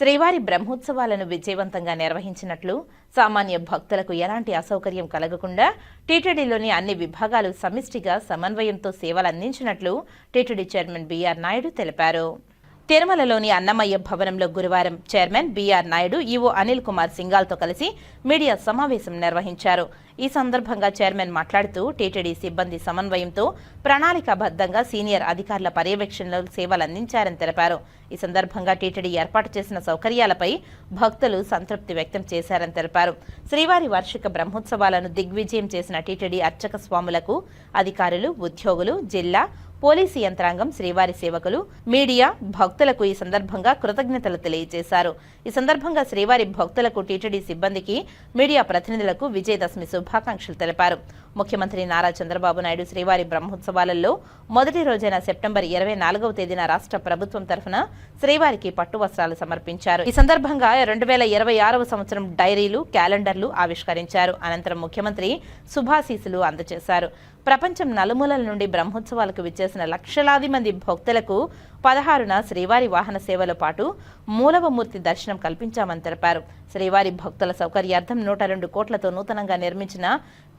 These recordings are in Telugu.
శ్రీవారి బ్రహ్మోత్సవాలను విజయవంతంగా నిర్వహించినట్లు సామాన్య భక్తులకు ఎలాంటి అసౌకర్యం కలగకుండా టీటీడీలోని అన్ని విభాగాలు సమిష్టిగా సమన్వయంతో సేవలందించినట్లు టీటీడీ చైర్మన్ బీఆర్ నాయుడు తెలిపారు. తిరుమలలోని అన్నమయ్య భవనంలో గురువారం chairman BR Naidu EO Anil Kumar సింగాల్తో కలిసి మీడియా సమావేశం నిర్వహించారు. ఈ సందర్భంగా చైర్మన్ మాట్లాడుతూ టీటీడీ సిబ్బంది సమన్వయంతో ప్రణాళికాబద్ధంగా సీనియర్ అధికారుల పర్యవేక్షణలో సేవలు అందించారని తెలిపారు. ఈ సందర్భంగా టీటీడీ ఏర్పాటు చేసిన సౌకర్యాలపై భక్తులు సంతృప్తి వ్యక్తం చేశారని తెలిపారు. శ్రీవారి వార్షిక బ్రహ్మోత్సవాలను దిగ్విజయం చేసిన టీటీడీ అర్చక స్వాములకు అధికారులు ఉద్యోగులు జిల్లా పోలీసు యంత్రాంగం శ్రీవారి సేవకులు మీడియా భక్తులకు ఈ సందర్భంగా కృతజ్ఞతలు తెలియజేశారు. ఈ సందర్భంగా శ్రీవారి భక్తులకు టీటీడీ సిబ్బందికి మీడియా ప్రతినిధులకు విజయదశమి శుభాకాంక్షలు తెలిపారు. ముఖ్యమంత్రి నారా చంద్రబాబు నాయుడు శ్రీవారి బ్రహ్మోత్సవాలలో మొదటి రోజైన సెప్టెంబర్ ఇరవై నాలుగవ తేదీన రాష్ట్ర ప్రభుత్వం తరఫున శ్రీవారికి పట్టు వస్త్రాలు సమర్పించారు. ఈ సందర్భంగా రెండు వేల ఇరవై ఆరవ సంవత్సరం డైరీలు క్యాలెండర్లు ఆవిష్కరించారు. అనంతరం ముఖ్యమంత్రి శుభాశీసులు అందజేశారు. ప్రపంచం నలుమూలల నుండి బ్రహ్మోత్సవాలకు విచ్చేసిన లక్షలాది మంది భక్తులకు పదహారున శ్రీవారి వాహన సేవలో పాటు మూలవమూర్తి దర్శనం కల్పించామని తెలిపారు. శ్రీవారి భక్తుల సౌకర్యార్థం నూట రెండు కోట్లతో నూతనంగా నిర్మించిన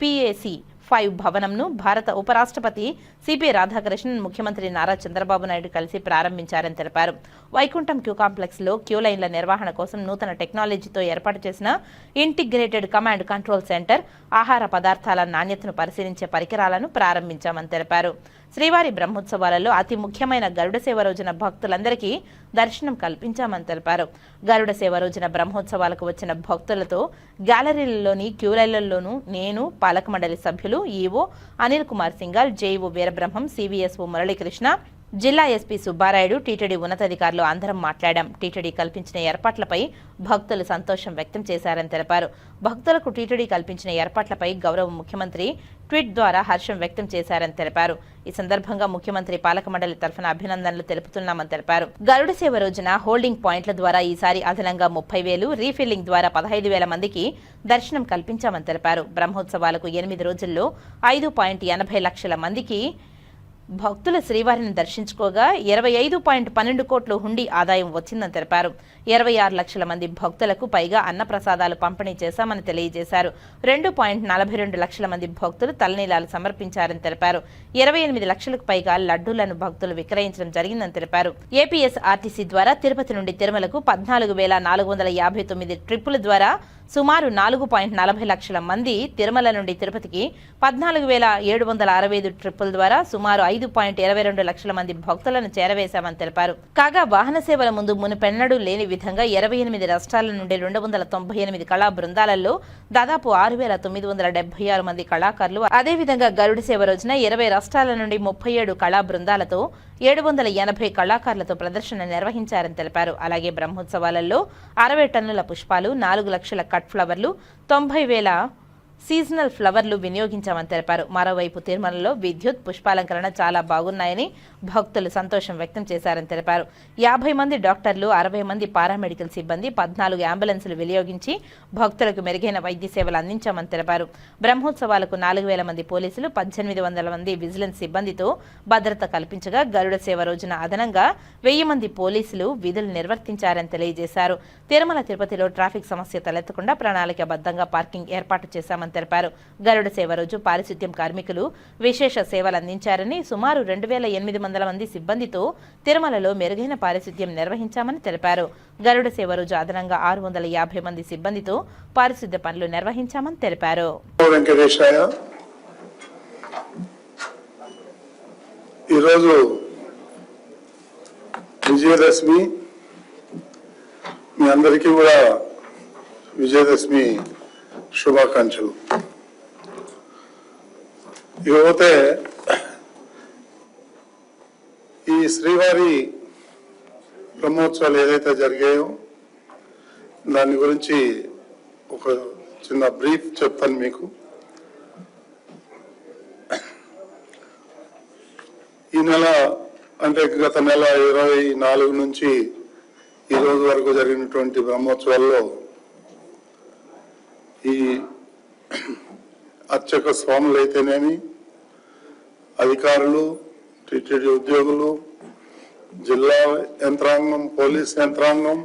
పిఏసి ఫైవ్ భవనంను భారత ఉపరాష్ట్రపతి సిపి రాధాకృష్ణన్ ముఖ్యమంత్రి నారా చంద్రబాబు నాయుడు కలిసి ప్రారంభించారని తెలిపారు. వైకుంఠం క్యూ కాంప్లెక్స్లో క్యూ లైన్ల నిర్వహణ కోసం నూతన టెక్నాలజీతో ఏర్పాటు చేసిన ఇంటిగ్రేటెడ్ కమాండ్ కంట్రోల్ సెంటర్ ఆహార పదార్థాల నాణ్యతను పరిశీలించే పరికరాలను ప్రారంభించామని తెలిపారు. శ్రీవారి బ్రహ్మోత్సవాలలో అతి ముఖ్యమైన గరుడ సేవ రోజున భక్తులందరికీ దర్శనం కల్పించామని తెలిపారు. గరుడ సేవ రోజున బ్రహ్మోత్సవాలకు వచ్చిన భక్తులతో గ్యాలరీలలోని క్యూలైలలోనూ నేను పాలక మండలి సభ్యులు EO Anil Kumar Singhal JEO Veerabrahmam CVSO Muralikrishna జిల్లా ఎస్పీ సుబ్బారాయుడు టీటీడీ ఉన్నతాధికారులు అందరం మాట్లాడాం. టీటీడీ కల్పించిన ఏర్పాట్లపై భక్తులు సంతోషం వ్యక్తం చేశారని తెలిపారు. భక్తులకు టీటీడీ కల్పించిన ఏర్పాట్లపై గౌరవ ముఖ్యమంత్రి ట్వీట్ ద్వారా హర్షం వ్యక్తం చేశారని తెలిపారు. ఈ సందర్భంగా ముఖ్యమంత్రి పాలక మండలి తరఫున అభినందనలు తెలుపుతున్నామని తెలిపారు. గరుడ సేవ రోజున హోల్డింగ్ పాయింట్ల ద్వారా ఈసారి అదనంగా ముప్పై వేలు రీఫిల్లింగ్ ద్వారా పదహైదు వేల మందికి దర్శనం కల్పించామని తెలిపారు. బ్రహ్మోత్సవాలకు ఎనిమిది రోజుల్లో ఐదు పాయింట్ ఎనభై లక్షల మందికి భక్తుల శ్రీవారిని దర్శించుకోగా ఇరవై ఐదు పాయింట్ పన్నెండు కోట్లు హుండీ ఆదాయం వచ్చిందని తెలిపారు. ఇరవై ఆరు లక్షల మంది భక్తులకు పైగా అన్నప్రసాదాలు పంపిణీ చేశామని తెలియజేశారు. రెండు పాయింట్ నలభై రెండు లక్షల మంది భక్తులు తలనీలాలు సమర్పించారని తెలిపారు. ఇరవై ఎనిమిది లక్షలకు పైగా లడ్డూలను భక్తులు విక్రయించడం జరిగిందని తెలిపారు. ఏపీఎస్ ఆర్టీసీ ద్వారా తిరుపతి నుండి తిరుమలకు పద్నాలుగు వేల నాలుగు వందల యాభై తొమ్మిది ట్రిప్పుల ద్వారా సుమారు నాలుగు పాయింట్ నలభై లక్షల మంది తిరుమల నుండి తిరుపతికి పద్నాలుగు వేల ఏడు వందల అరవై ఐదు ట్రిప్పుల ద్వారా సుమారు ఐదు పాయింట్ ఇరవై రెండు లక్షల మంది భక్తులను చేరవేశామని తెలిపారు. కాగా వాహన సేవల ముందు మునుపెన్నడూ లేని విధంగా ఇరవై ఎనిమిది రాష్ట్రాల నుండి రెండు వందల తొంభై ఎనిమిది కళా బృందాలలో దాదాపు ఆరు వేల తొమ్మిది వందల డెబ్బై ఆరు మంది కళాకారులు అదేవిధంగా గరుడ సేవ రోజున ఇరవై రాష్ట్రాల నుండి ముప్పై ఏడు కళా బృందాలతో ఏడు వందల ఎనభై కళాకారులతో ప్రదర్శన నిర్వహించారని తెలిపారు. అలాగే బ్రహ్మోత్సవాలలో అరవై టన్నుల పుష్పాలు నాలుగు లక్షల కట్ ఫ్లవర్లు తొంభై వేల సీజనల్ ఫ్లవర్లు వినియోగించామని తెలిపారు. మరోవైపు తిరుమలలో విద్యుత్ పుష్పాలంకరణ చాలా బాగున్నాయని భక్తులు సంతోషం వ్యక్తం చేశారని తెలిపారు. యాభై మంది డాక్టర్లు అరవై మంది పారామెడికల్ సిబ్బంది పద్నాలుగు అంబులెన్సులు వినియోగించి భక్తులకు మెరుగైన వైద్య సేవలు అందించామని తెలిపారు. బ్రహ్మోత్సవాలకు నాలుగు వేల మంది పోలీసులు పద్దెనిమిది వందల మంది విజిలెన్స్ సిబ్బందితో భద్రత కల్పించగా గరుడ సేవ రోజున అదనంగా వెయ్యి మంది పోలీసులు విధులు నిర్వర్తించారని తెలియజేశారు. తిరుమల తిరుపతిలో ట్రాఫిక్ సమస్య తలెత్తకుండా ప్రణాళికాబద్ధంగా పార్కింగ్ ఏర్పాటు చేశామని తెలిపారు. గరుడ సేవ రోజు పారిశుద్ధ్యం కార్మికులు విశేష సేవలు అందించారని సుమారు రెండు వేల ఎనిమిది వందల మంది సిబ్బందితో తిరుమలలో మెరుగైన పారిశుద్ధ్యం నిర్వహించామని తెలిపారు. గరుడ సేవ రోజు అదనంగా ఆరు వందల యాభై మంది సిబ్బందితో పారిశుద్ధ్య పనులు నిర్వహించామని తెలిపారు. ఈరోజు విజయదశమి. మీ అందరికీ కూడా విజయదశమి శుభాకాంక్షలు. ఇకపోతే ఈ శ్రీవారి బ్రహ్మోత్సవాలు ఏదైతే జరిగాయో దాని గురించి ఒక చిన్న బ్రీఫ్ చెప్తాను మీకు. ఈ నెల అంటే గత నెల ఇరవై నాలుగు నుంచి ఈ రోజు వరకు జరిగినటువంటి బ్రహ్మోత్సవాల్లో ఈ అర్చక స్వాములు అయితేనేమి అధికారులు టీటీడీ ఉద్యోగులు జిల్లా యంత్రాంగం పోలీస్ యంత్రాంగం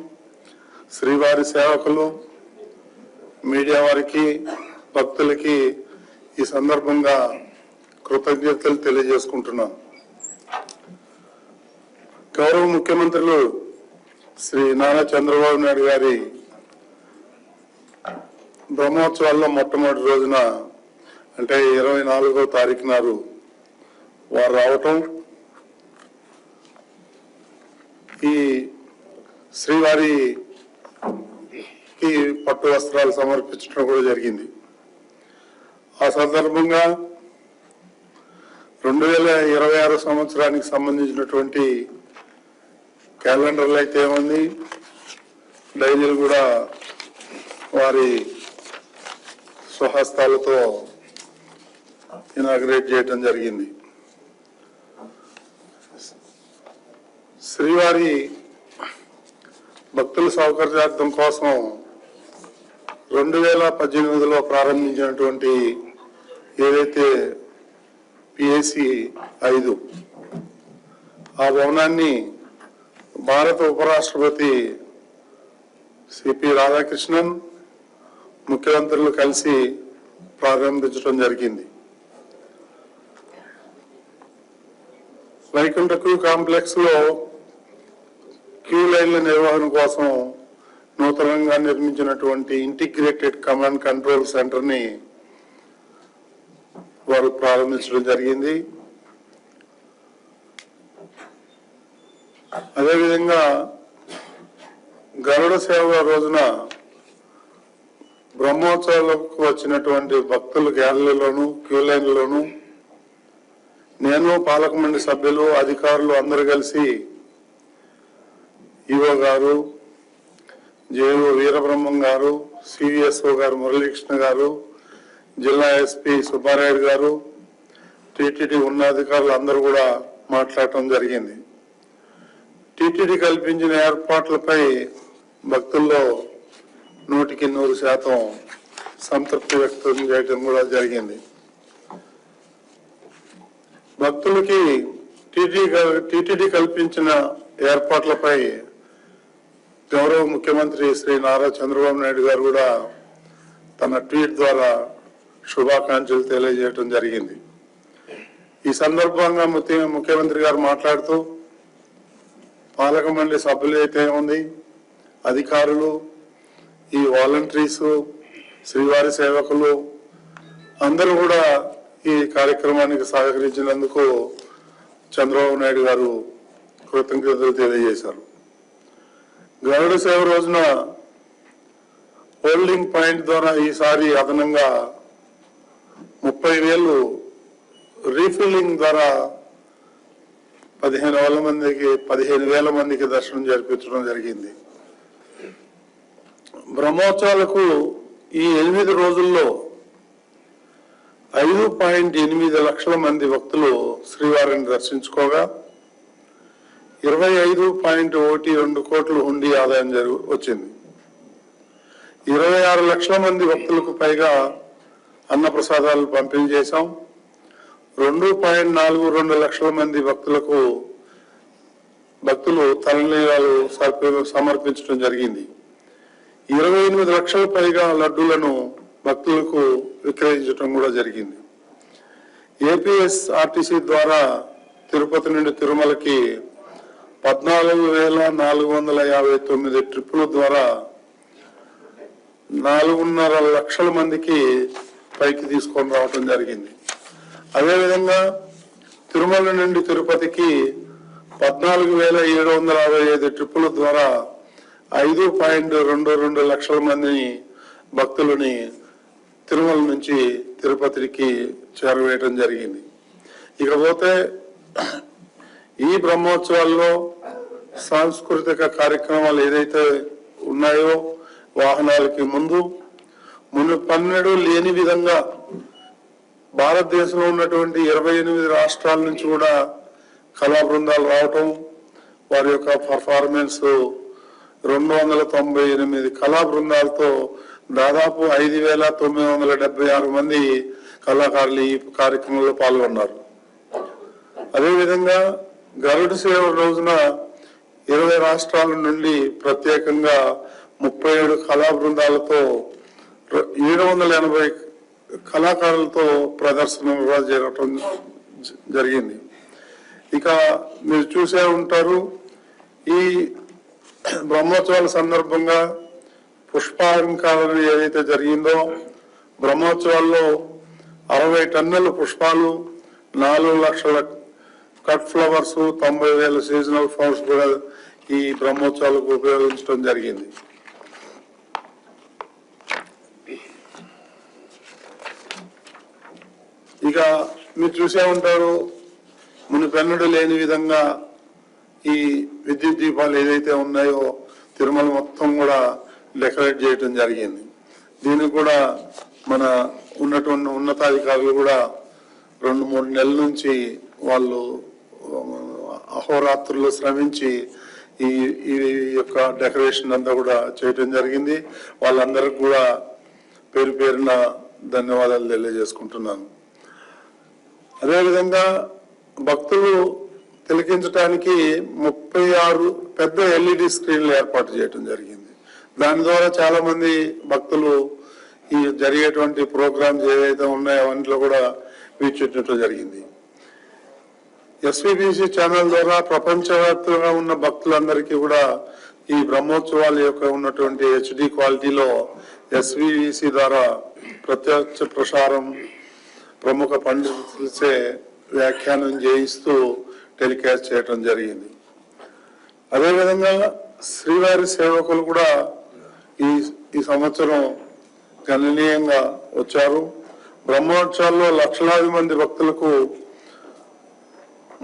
శ్రీవారి సేవకులు మీడియా వారికి భక్తులకి ఈ సందర్భంగా కృతజ్ఞతలు తెలియజేసుకుంటున్నాను గౌరవ ముఖ్యమంత్రులు శ్రీ నారా చంద్రబాబు నాయుడు గారి బ్రహ్మోత్సవాల్లో మొట్టమొదటి రోజున అంటే ఇరవై నాలుగో తారీఖు నాడు వారు రావటం ఈ శ్రీవారికి పట్టు వస్త్రాలు సమర్పించడం కూడా జరిగింది. ఆ సందర్భంగా రెండు వేల ఇరవై ఆరు సంవత్సరానికి సంబంధించినటువంటి క్యాలెండర్లు అయితే ఏముంది డైరీలు కూడా వారి స్వహస్తాలతో ఇనాగ్రేట్ చేయటం జరిగింది. శ్రీవారి భక్తుల సౌకర్యార్థం కోసం రెండు వేల పద్దెనిమిదిలో ప్రారంభించినటువంటి ఏదైతే పిఎసి ఐదు ఆ భవనాన్ని భారత ఉపరాష్ట్రపతి సిపి రాధాకృష్ణన్ ముఖ్యమంత్రులు కలిసి ప్రారంభించడం జరిగింది. వైకుంఠ క్యూ కాంప్లెక్స్లో క్యూ లైన్ల నిర్వహణ కోసం నూతనంగా నిర్మించినటువంటి ఇంటిగ్రేటెడ్ కమాండ్ కంట్రోల్ సెంటర్ని వారు ప్రారంభించడం జరిగింది. అదేవిధంగా గరుడ సేవ రోజున బ్రహ్మోత్సవాలకు వచ్చినటువంటి భక్తులు గ్యాలరీలోను క్యూ లైన్లోను నేను పాలక మండలి సభ్యులు అధికారులు అందరూ కలిసి ఈఓ గారు జేఓ వీరబ్రహ్మం గారు సివిఎస్ఓ గారు మురళీకృష్ణ గారు జిల్లా ఎస్పీ సుబ్బారాయుడు గారు టిటిడి ఉన్నతాధికారులు అందరూ కూడా మాట్లాడటం జరిగింది. టిటిడి కల్పించిన ఏర్పాట్లపై భక్తుల్లో నూటికి నూరు శాతం సంతృప్తి వ్యక్తం చేయడం కూడా జరిగింది. భక్తులకి టిటిడి కల్పించిన ఏర్పాట్లపై గౌరవ ముఖ్యమంత్రి శ్రీ నారా చంద్రబాబు నాయుడు గారు కూడా తన ట్వీట్ ద్వారా శుభాకాంక్షలు తెలియజేయడం జరిగింది. ఈ సందర్భంగా ముఖ్యమంత్రి గారు మాట్లాడుతూ పాలక మండలి సభ్యులు అయితే ఉంది అధికారులు ఈ వాలంటీర్స్ శ్రీవారి సేవకులు అందరూ కూడా ఈ కార్యక్రమానికి సహకరించినందుకు చంద్రబాబు నాయుడు గారు కృతజ్ఞతలు తెలియజేశారు. గరుడ సేవ రోజున హోల్డింగ్ పాయింట్ ద్వారా ఈసారి అదనంగా ముప్పై వేలు రీఫిల్లింగ్ ద్వారా పదిహేను వేల మందికి పదిహేను వేల మందికి దర్శనం జరిపించడం జరిగింది. బ్రహ్మోత్సవాలకు ఈ ఎనిమిది రోజుల్లో ఐదు పాయింట్ ఎనిమిది లక్షల మంది భక్తులు శ్రీవారిని దర్శించుకోగా ఇరవై ఐదు పాయింట్ ఒకటి రెండు కోట్లు హుండీ ఆదాయం జరుగు వచ్చింది. ఇరవై ఆరు లక్షల మంది భక్తులకు పైగా అన్నప్రసాదాలు పంపిణీ చేశాం. రెండు పాయింట్ నాలుగు రెండు లక్షల మంది భక్తులకు భక్తులు తలనీలాలు సమర్పించడం జరిగింది. ఇరవై ఎనిమిది లక్షల పైగా లడ్డూలను భక్తులకు విక్రయించడం కూడా జరిగింది. ఏపీఎస్ ఆర్టీసీ ద్వారా తిరుపతి నుండి తిరుమలకి పద్నాలుగు వేల నాలుగు వందల యాభై తొమ్మిది ట్రిప్పుల ద్వారా నాలుగున్నర లక్షల మందికి పైకి తీసుకొని రావటం జరిగింది. అదేవిధంగా తిరుమల నుండి తిరుపతికి పద్నాలుగు వేల ఏడు వందల అరవై ఐదు ట్రిప్పుల ద్వారా ఐదు పాయింట్ రెండు రెండు లక్షల మందిని భక్తులని తిరుమల నుంచి తిరుపతికి చేరవేయటం జరిగింది. ఇకపోతే ఈ బ్రహ్మోత్సవాల్లో సాంస్కృతిక కార్యక్రమాలు ఏదైతే ఉన్నాయో వాహనాలకి ముందు మును పన్నెడు లేని విధంగా భారతదేశంలో ఉన్నటువంటి ఇరవై ఎనిమిది రాష్ట్రాల నుంచి కూడా కళా బృందాలు రావటం వారి యొక్క పర్ఫార్మెన్స్ రెండు వందల తొంభై ఎనిమిది కళా బృందాలతో దాదాపు ఐదు వేల తొమ్మిది వందల డెబ్బై ఆరు మంది కళాకారులు ఈ కార్యక్రమంలో పాల్గొన్నారు. అదేవిధంగా గరుడు సేవ రోజున ఇరవై రాష్ట్రాల నుండి ప్రత్యేకంగా ముప్పై ఏడు కళా బృందాలతో ఏడు వందల ఎనభై కళాకారులతో ప్రదర్శన జరగటం జరిగింది. ఇక మీరు చూసే ఉంటారు ఈ బ్రహ్మోత్సవాల సందర్భంగా పుష్పాలంకారణ ఏదైతే జరిగిందో బ్రహ్మోత్సవాల్లో అరవై టన్నుల పుష్పాలు నాలుగు లక్షల కట్ ఫ్లవర్స్ తొంభై వేల సీజనల్ ఫ్లవర్స్ కూడా ఈ బ్రహ్మోత్సవాలకు ఉపయోగించడం జరిగింది. ఇక మీరు చూసే ఉంటారు మునిపెన్నడు లేని విధంగా ఈ విద్యుత్ దీపాలు ఏదైతే ఉన్నాయో తిరుమల మొత్తం కూడా డెకరేట్ చేయటం జరిగింది. దీనికి కూడా మన ఉన్నటువంటి ఉన్నతాధికారులు కూడా రెండు మూడు నెలల నుంచి వాళ్ళు అహోరాత్రులు శ్రమించి ఈ ఈ యొక్క డెకరేషన్ అంతా కూడా చేయటం జరిగింది. వాళ్ళందరికీ కూడా పేరు పేరున ధన్యవాదాలు తెలియజేసుకుంటున్నాను. అదేవిధంగా భక్తులు తిలకించడానికి ముప్పై ఆరు పెద్ద ఎల్ఈడి స్క్రీన్లు ఏర్పాటు చేయడం జరిగింది. దాని ద్వారా చాలా మంది భక్తులు ఈ జరిగేటువంటి ప్రోగ్రామ్స్ ఏవైతే ఉన్నాయో అవన్నిలో కూడా వీక్షించడం జరిగింది. ఎస్విబిసి ఛానల్ ద్వారా ప్రపంచవ్యాప్తంగా ఉన్న భక్తులందరికీ కూడా ఈ బ్రహ్మోత్సవాల యొక్క ఉన్నటువంటి హెచ్డి క్వాలిటీలో ఎస్విబిసి ద్వారా ప్రత్యక్ష ప్రసారం ప్రముఖ పండితులచే వ్యాఖ్యానం చేయిస్తూ టెలికాస్ట్ చేయటం జరిగింది. అదేవిధంగా శ్రీవారి సేవకులు కూడా ఈ ఈ సంవత్సరం గణనీయంగా వచ్చారు. బ్రహ్మోత్సవాల్లో లక్షలాది మంది భక్తులకు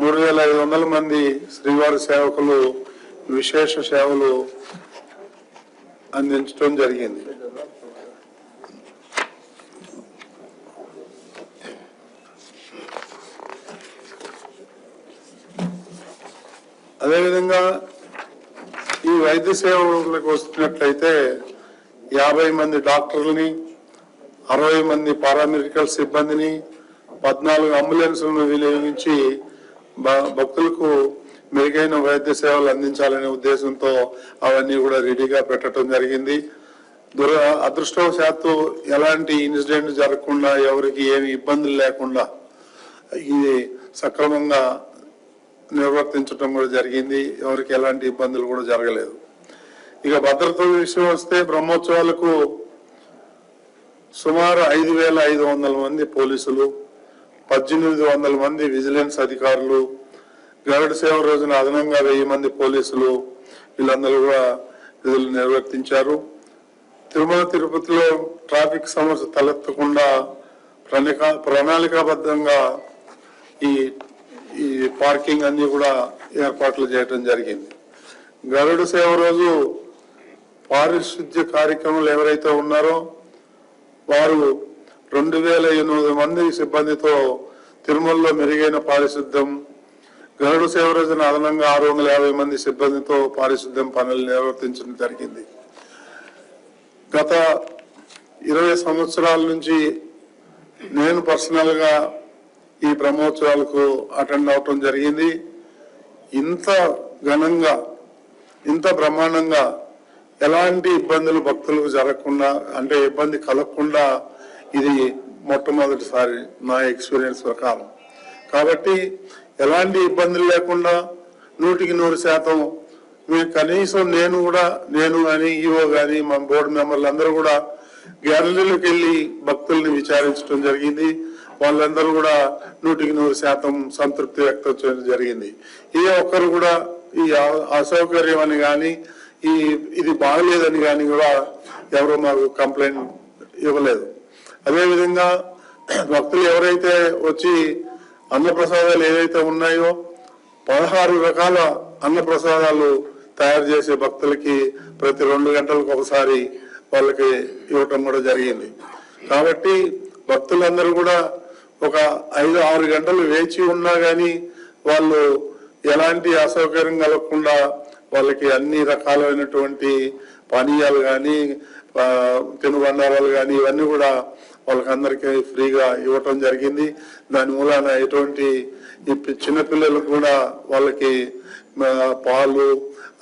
మూడు వేల ఐదు వందల మంది శ్రీవారి సేవకులు విశేష సేవలు అందించడం జరిగింది. అదేవిధంగా ఈ వైద్య సేవలకు వస్తున్నట్లయితే యాభై మంది డాక్టర్లని అరవై మంది పారామెడికల్ సిబ్బందిని పద్నాలుగు అంబులెన్స్లను వినియోగించి భ- భక్తులకు మెరుగైన వైద్య సేవలు అందించాలనే ఉద్దేశంతో అవన్నీ కూడా రెడీగా పెట్టడం జరిగింది. దుర అదృష్టవశాత్తు ఎలాంటి ఇన్సిడెంట్ జరగకుండా ఎవరికి ఏమి ఇబ్బందులు లేకుండా ఇది సక్రమంగా నిర్వర్తించడం కూడా జరిగింది. ఎవరికి ఎలాంటి ఇబ్బందులు కూడా జరగలేదు. ఇక భద్రత విషయం వస్తే బ్రహ్మోత్సవాలకు సుమారు ఐదు వేల ఐదు వందల మంది పోలీసులు పద్దెనిమిది వందల మంది విజిలెన్స్ అధికారులు గరుడ సేవ రోజున అదనంగా వెయ్యి మంది పోలీసులు వీళ్ళందరూ కూడా విధులు నిర్వర్తించారు. తిరుమల తిరుపతిలో ట్రాఫిక్ సమస్య తలెత్తకుండా ప్రణిక ప్రణాళికాబద్ధంగా ఈ ఈ పార్కింగ్ అన్ని కూడా ఏర్పాట్లు చేయడం జరిగింది. గరుడు సేవ రోజు పారిశుద్ధ్య కార్యక్రమాలు ఎవరైతే ఉన్నారో వారు రెండు వేల ఎనిమిది మంది సిబ్బందితో తిరుమలలో మెరుగైన పారిశుద్ధ్యం గరుడు సేవ రోజున అదనంగా ఆరు వందల యాభై మంది సిబ్బందితో పారిశుద్ధ్యం పనులు నిర్వర్తించడం జరిగింది. గత ఇరవై సంవత్సరాల నుంచి నేను పర్సనల్గా ఈ బ్రహ్మోత్సవాలకు అటెండ్ అవటం జరిగింది. ఇంత ఘనంగా ఇంత బ్రహ్మాండంగా ఎలాంటి ఇబ్బందులు భక్తులకు జరగకుండా అంటే ఇబ్బంది కలగకుండా ఇది మొట్టమొదటిసారి నా ఎక్స్పీరియన్స్ ప్రకారం. కాబట్టి ఎలాంటి ఇబ్బందులు లేకుండా నూటికి నూరు శాతం మీ కనీసం నేను కూడా నేను కానీ ఈవో కానీ మా బోర్డు మెంబర్లు అందరూ కూడా గ్యాలరీలకు వెళ్ళి భక్తుల్ని విచారించడం జరిగింది. వాళ్ళందరూ కూడా నూటికి నూరు శాతం సంతృప్తి వ్యక్తం చేయడం జరిగింది. ఏ ఒక్కరు కూడా ఈ అసౌకర్యం అని కానీ ఈ ఇది బాగలేదని కానీ కూడా ఎవరు మాకు కంప్లైంట్ ఇవ్వలేదు. అదేవిధంగా భక్తులు ఎవరైతే వచ్చి అన్నప్రసాదాలు ఏవైతే ఉన్నాయో పదహారు రకాల అన్నప్రసాదాలు తయారు చేసే భక్తులకి ప్రతి రెండు గంటలకు ఒకసారి వాళ్ళకి ఇవ్వటం కూడా జరిగింది. కాబట్టి భక్తులందరూ కూడా ఒక ఐదు ఆరు గంటలు వేచి ఉన్నా కానీ వాళ్ళు ఎలాంటి అసౌకర్యం కలగకుండా వాళ్ళకి అన్ని రకాలైనటువంటి పానీయాలు కానీ తినుబండారాలు కానీ ఇవన్నీ కూడా వాళ్ళకందరికీ ఫ్రీగా ఇవ్వటం జరిగింది. దాని మూలాన ఎటువంటి ఈ చిన్నపిల్లలకు కూడా వాళ్ళకి పాలు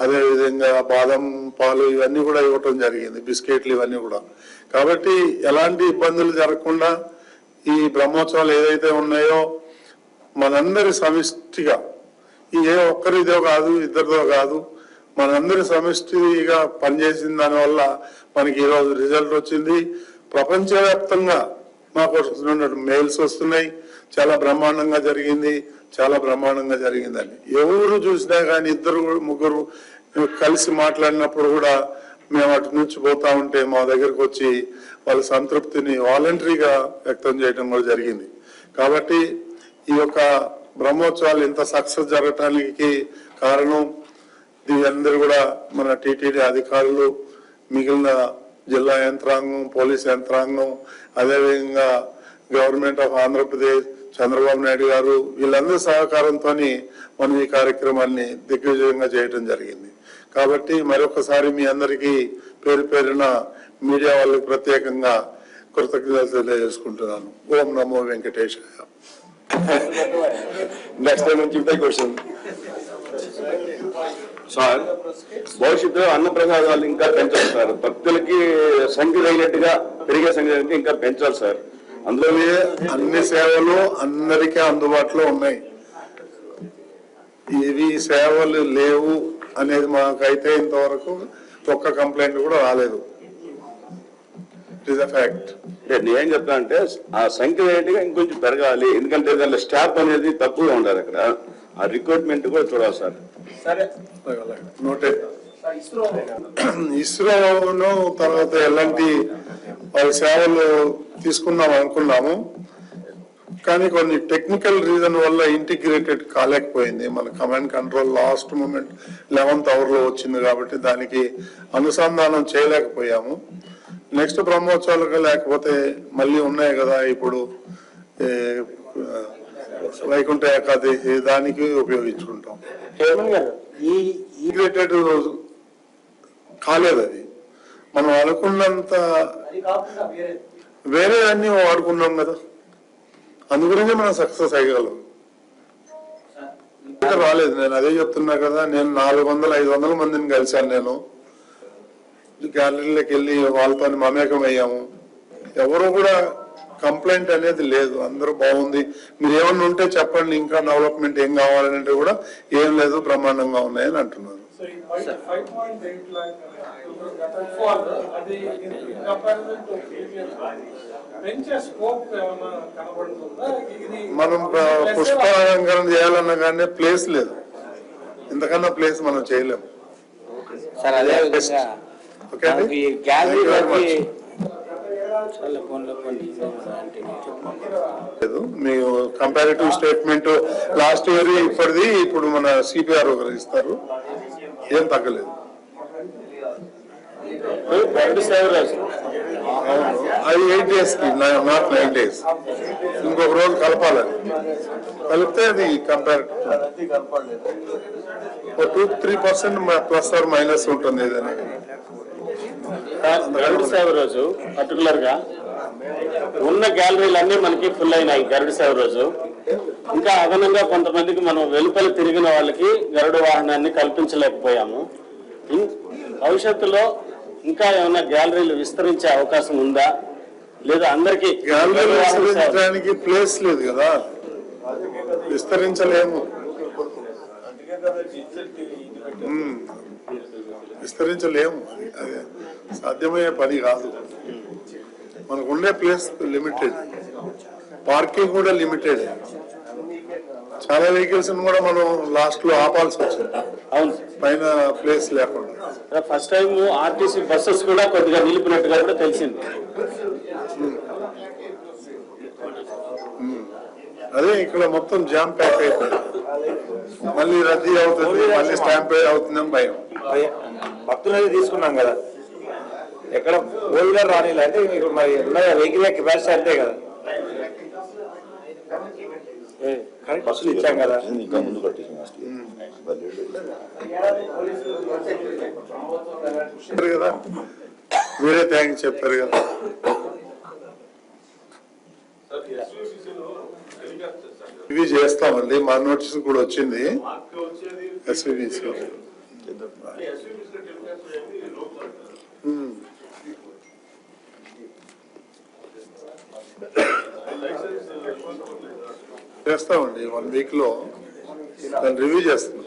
అదేవిధంగా బాదం పాలు ఇవన్నీ కూడా ఇవ్వటం జరిగింది. బిస్కెట్లు ఇవన్నీ కూడా. కాబట్టి ఎలాంటి ఇబ్బందులు జరగకుండా ఈ బ్రహ్మోత్సవాలు ఏదైతే ఉన్నాయో మనందరి సమిష్టిగా ఈ ఏ ఒక్కరిదో కాదు ఇద్దరిదో కాదు మనందరి సమిష్టిగా పనిచేసిన దానివల్ల మనకి ఈరోజు రిజల్ట్ వచ్చింది. ప్రపంచవ్యాప్తంగా మాకు మెయిల్స్ వస్తున్నాయి. చాలా బ్రహ్మాండంగా జరిగింది. చాలా బ్రహ్మాండంగా జరిగిందని ఎవరు చూసినా కానీ ఇద్దరు ముగ్గురు కలిసి మాట్లాడినప్పుడు కూడా మేము అటు నుంచి పోతా ఉంటే మా దగ్గరకు వచ్చి వాళ్ళ సంతృప్తిని వాలంటరీగా వ్యక్తం చేయడం కూడా జరిగింది. కాబట్టి ఈ యొక్క బ్రహ్మోత్సవాలు ఇంత సక్సెస్ జరగటానికి కారణం అందరూ కూడా మన టీటీడీ అధికారులు మిగిలిన జిల్లా యంత్రాంగం పోలీస్ యంత్రాంగం అదేవిధంగా గవర్నమెంట్ ఆఫ్ ఆంధ్రప్రదేశ్ చంద్రబాబు నాయుడు గారు వీళ్ళందరి సహకారంతో మనం ఈ కార్యక్రమాన్ని దిగ్విజయంగా చేయడం జరిగింది. కాబట్టి మరొకసారి మీ అందరికీ పేరు పేరున మీడియా వాళ్ళకి ప్రత్యేకంగా కృతజ్ఞతలు తెలియజేసుకుంటున్నాను. ఓం నమో వెంకటేశాయ. నెక్స్ట్ టైం నుంచి క్వశ్చన్ సార్ భవిష్యత్తులో అన్నప్రసాదాలు ఇంకా పెంచాలి సార్. భక్తులకి సంఖ్య తగినట్టుగా పెరిగే సంఖ్య ఇంకా పెంచాలి సార్. అందులో అన్ని సేవలు అందరికీ అందుబాటులో ఉన్నాయి. ఇవి సేవలు లేవు అనేది మాకైతే ఇంతవరకు ఒక్క కంప్లైంట్ కూడా రాలేదు. నేనేం చెప్తా అంటే ఆ సంఖ్య తగినట్టుగా ఇంకొంచెం పెరగాలి. ఎందుకంటే దాంట్లో స్టాఫ్ అనేది తక్కువగా ఉండాలి అక్కడ. ఆ రిక్రూట్మెంట్ కూడా చూడాలి సార్. నోటెడ్ ఇస్రోను తర్వాత ఎలాంటి వాళ్ళ సేవలు తీసుకుందాం అనుకున్నాము. కానీ కొన్ని టెక్నికల్ రీజన్ వల్ల ఇంటిగ్రేటెడ్ కాలేకపోయింది. మన command control last moment eleventh అవర్లో వచ్చింది కాబట్టి దానికి అనుసంధానం చేయలేకపోయాము. నెక్స్ట్ బ్రహ్మోత్సవాలకు లేకపోతే మళ్ళీ ఉన్నాయి కదా ఇప్పుడు వైకుంఠ ఏకాదశి దానికి ఉపయోగించుకుంటాం. ఈ ఇంటిగ్రేటెడ్ కాలేదు అది. మనం అనుకున్నంత వేరే అన్ని వాడుకున్నాం కదా. అందు గురించి మనం సక్సెస్ అయ్యగలం. రాలేదు నేను అదే చెప్తున్నా కదా నేను నాలుగు వందల ఐదు వందల మందిని కలిశాను నేను. గ్యాలరీలోకి వెళ్ళి వాళ్ళతో మమేకం అయ్యాము ఎవరు కూడా కంప్లైంట్ అనేది లేదు అందరూ బాగుంది. మీరు ఏమన్నా ఉంటే చెప్పండి ఇంకా డెవలప్మెంట్ ఏం కావాలని అంటే కూడా ఏం లేదు బ్రహ్మాండంగా ఉన్నాయని అంటున్నారు. Lakh, footfall, అది మనం పుష్పాలంకరణ చేయాలన్నా కానీ ప్లేస్ లేదు. ఇంతకన్నా ప్లేస్ మనం చేయలేము. సార్ అదే విధంగా ఈ గ్యాలరీ లేదు. మీ కంపారిటివ్ స్టేట్మెంట్ లాస్ట్ ఇయర్ ఇప్పటిది ఇప్పుడు మన సిపిఆర్ ఒకరు ఇస్తారు. ఏం తగ్గలేదు. అది ఎయిట్ డేస్కి నాట్ నైన్ డేస్ ఇంకొక రోజు కలపాలని. కలిపితే అది కంపేర్ ఒక two three percent plus or minus ఉంటుంది ఏదైనా. గరుడు సేవ రోజు పర్టికులర్గా ఉన్న గ్యాలరీలు మనకి ఫుల్ అయినాయి గరుడు సేవ రోజు. ఇంకా అదనంగా కొంతమందికి మనం వెలుపల తిరిగిన వాళ్ళకి గరుడు వాహనాన్ని కల్పించలేకపోయాము. భవిష్యత్తులో ఇంకా ఏమైనా గ్యాలరీలు విస్తరించే అవకాశం ఉందా? లేదా అందరికి గ్యాలరీ విస్తరించడానికి ప్లేస్ లేదు కదా? విస్తరించలేము. విస్తరించలేము. అది సాధ్యమయ్యే పని కాదు. మనకు ఉండే ప్లేస్ లిమిటెడ్. పార్కింగ్ కూడా లిమిటెడ్. చాలా వెహికల్స్ కూడా మనం లాస్ట్లో ఆపాల్సి వచ్చింది. అవును. పైన ప్లేస్ లేకుండా. ఫస్ట్ టైం ఆర్టీసీ బస్సెస్ కూడా కొద్దిగా నిలిపినట్టుగా కూడా తెలిసింది. అదే ఇక్కడ మొత్తం జామ్ ప్యాక్ అయిపోయింది. మళ్ళీ రద్దీ అవుతుంది మళ్ళీ స్టాంప్ అవుతుందని భయం. భక్తులది తీసుకున్నాం కదా. ఎక్కడ ఓల్డర్ రానిలే అంటే మీకు మరి ఉన్న వెహికల్ కెపాసిటీ అంతే కదా. బస్సులు ఇచ్చాం కదా. ఇంకా ముందు కట్టేసి కదా. మీరే థ్యాంక్స్ చెప్పారు కదా. ఇవి చేస్తామండి మా నోటీస్ కూడా వచ్చింది. ఎస్విబిసి. చేస్తామండి వన్ వీక్లో. దాన్ని రివ్యూ చేస్తున్నాం